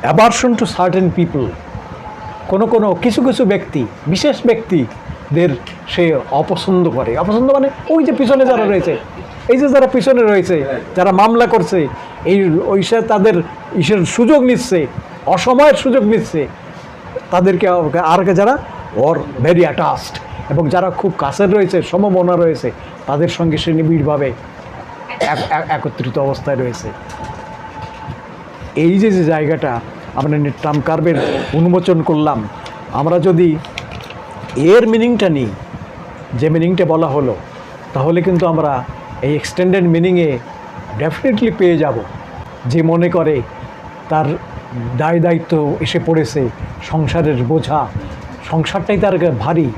অ্যাবারশন to certain people কোনো কোনো কিছু কিছু ব্যক্তি, বিশেষ ব্যক্তিদের সে অপছন্দ করে। অপছন্দ মানে ওই যে পিছনে যারা রয়েছে, এই যে যারা পিছনে রয়েছে, যারা মামলা করছে, এই ওই সে তাদের ইসের সুযোগ নিচ্ছে, অসময়ের সুযোগ নিচ্ছে, তাদেরকে আর যারা, ওর ভেরি অ্যাটাচড এবং যারা খুব কাছের রয়েছে, সমমনা রয়েছে, তাদের সঙ্গে সে নিবিড়ভাবে এক- এক- একত্রিত অবস্থায় রয়েছে। এই যে যে জায়গাটা আমরা টার্ম কার্ভের উন্মোচন করলাম, আমরা যদি এর মিনিংটা নিই, যে মিনিংটা বলা হলো, তাহলে কিন্তু আমরা এই এক্সটেন্ডেড মিনিংয়ে ডেফিনেটলি পেয়ে যাব। যে মনে করে তার দায় দায়িত্ব এসে পড়েছে সংসারের বোঝা, সংসারটাই তার ভারী,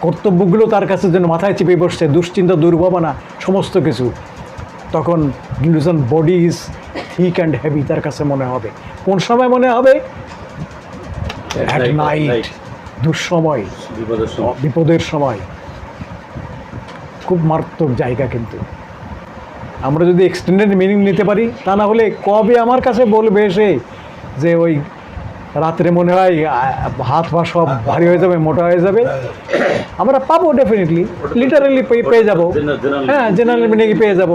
কর্তব্যগুলো তার কাছে যেন মাথায় চেপে বসছে, দুশ্চিন্তা, দুর্ভাবনা, সমস্ত কিছু। তখন delusion body is thick and heavy তার কাছে মনে হবে। কোন সময় মনে হবে? অ্যাট নাইট দুঃসময় বিপদের সময়। খুব মারাত্মক জায়গা কিন্তু। আমরা যদি এক্সটেন্ডেড মিনিং নিতে পারি তা না হলে কবে আমার কাছে বলবে সে যে ওই রাত্রে মনে হয় হাত পা সব ভারী হয়ে যাবে, মোটা হয়ে যাবে। আমরা পাবো ডেফিনেটলি লিটারালি পেয়ে যাব। হ্যাঁ জেনারেল মিনিংয়ে পেয়ে যাব।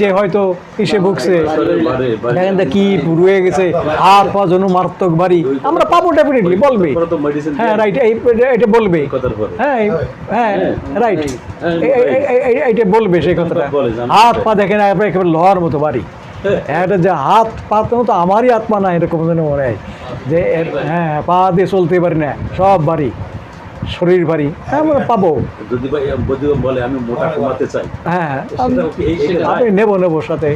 যে হয়তো কিসে ভুগছে। দেখেন কি রয়ে গেছে, হাত পা যেন মারাত্মক ভারী। আমরা পাবো ডেফিনেটলি বলবে। হ্যাঁ রাইট এটা বলবে। হ্যাঁ হ্যাঁ রাইট এটা বলবে সেই কথাটা। হাত পা দেখেন, একেবারে লোহার মতো বাড়ি একটা যে হাত পা তো আমারই আত্মা না এরকম যেন মনে হয়। যে হ্যাঁ পা দিয়ে চলতে পারি না সব বাড়ি শরীর ভারী হ্যাঁ আমরা পাবো। যদি ভাই বলে আমি মোটা কমাতে চাই। হ্যাঁ আমি নেব নেব সাথে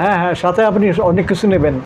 হ্যাঁ হ্যাঁ সাথে আপনি অনেক কিছু নেবেন।